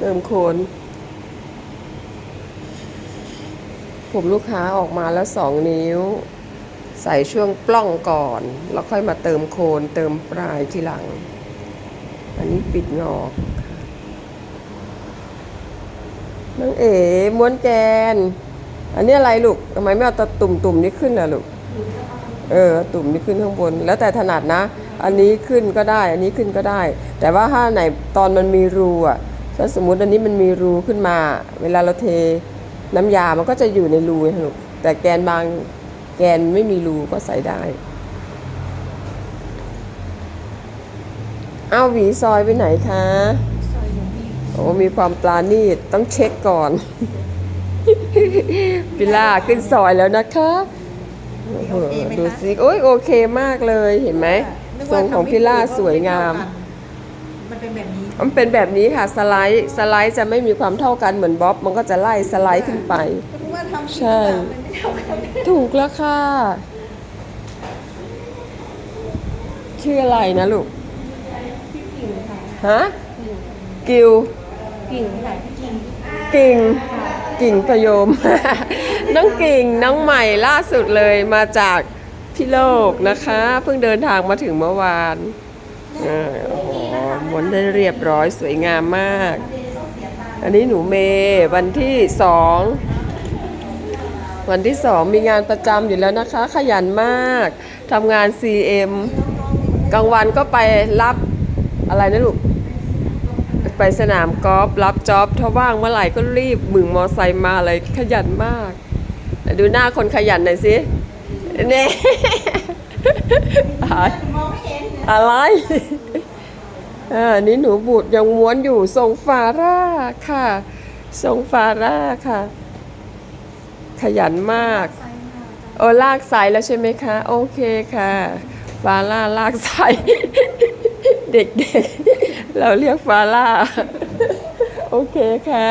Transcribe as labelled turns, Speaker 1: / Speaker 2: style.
Speaker 1: เติมโคนผมลูกค้าออกมาแล้วสองนิ้ว ใส่ช่วงปล้องก่อน แล้วค่อยมาเติมโคนเติมปลายทีหลัง อันนี้ปิดงอกน้องเอ๋ม้วนแกน อันนี้อะไรลูกทำไมไม่เอาตะตุ่มตุ่มนี้ขึ้นล่ะลูกเออตุ่มนี้ขึ้นข้างบน แล้วแต่ถนัดนะ อันนี้ขึ้นก็ได้ อันนี้ขึ้นก็ได้ แต่ว่าถ้าไหนตอนมันมีรูอะ ถ้าสมมุติอันนี้มันมีรูขึ้นมา เวลาเราเทน้ำยา มันก็จะอยู่ในรูไงลูกแต่แกนบางแกนไม่มีรูก็ใส่ได้ เอาหวีซอยไปไหนคะโอ้มีความปลาณีตต้องเช็คก่อน พิล่าขึ้นซอยแล้วนะคะโอ้โหดูสิโอ้ยโอเคมากเลยเห็นไหมทรงของพิล่าสวยงาม
Speaker 2: มันเป็นแบบนี้
Speaker 1: มันเป็นแบบนี้ค่ะสไลด์สไลด์จะไม่มีความเท่ากันเหมือนบ๊อบ มันก็จะไล่สไลด์ขึ้นไป
Speaker 2: ก็รู้ว่าทำ
Speaker 1: ใช่
Speaker 2: มันไม่เท่ากัน
Speaker 1: ถูกแล้วค่ะ ชื่ออะไรนะลูก
Speaker 2: พี่กิ่งค่ะ
Speaker 1: ฮะกิว
Speaker 2: กิ่งค่ะพี่กิ่ง
Speaker 1: กิ่งกิ่งพยม น้องกิ่งน้องใหม่ล่าสุดเลยมาจากพี่โลกนะคะ เพิ่งเดินทางมาถึงเมื่อวานเออโอ้โห ม้วนได้เรียบร้อยสวยงามมาก อันนี้หนูเมย์วันที่สองวันที่สองมีงานประจำอยู่แล้วนะคะ ขยันมากทำงาน CM กลางวันก็ไปรับอะไรนะลูกไปสนามกอล์ฟรับจ็อบถ้าว่างเมื่อไหร่ก็รีบบึงมอไซค์มาเลยขยันมาก ดูหน้าคนขยันหน่อยสิเน่
Speaker 2: มอไม่เห็น
Speaker 1: อะไร อ่านี่หนูบูดยังม้วนอยู่ทรงฟาร่าค่ะ ทรงฟาร่าค่ะ ขยันมาก โอ้ลากสายแล้วใช่ไหมคะ โอเคค่ะ ฟาร่าลากสายเด็กๆ เราเรียกฟาร่า โอเคค่ะ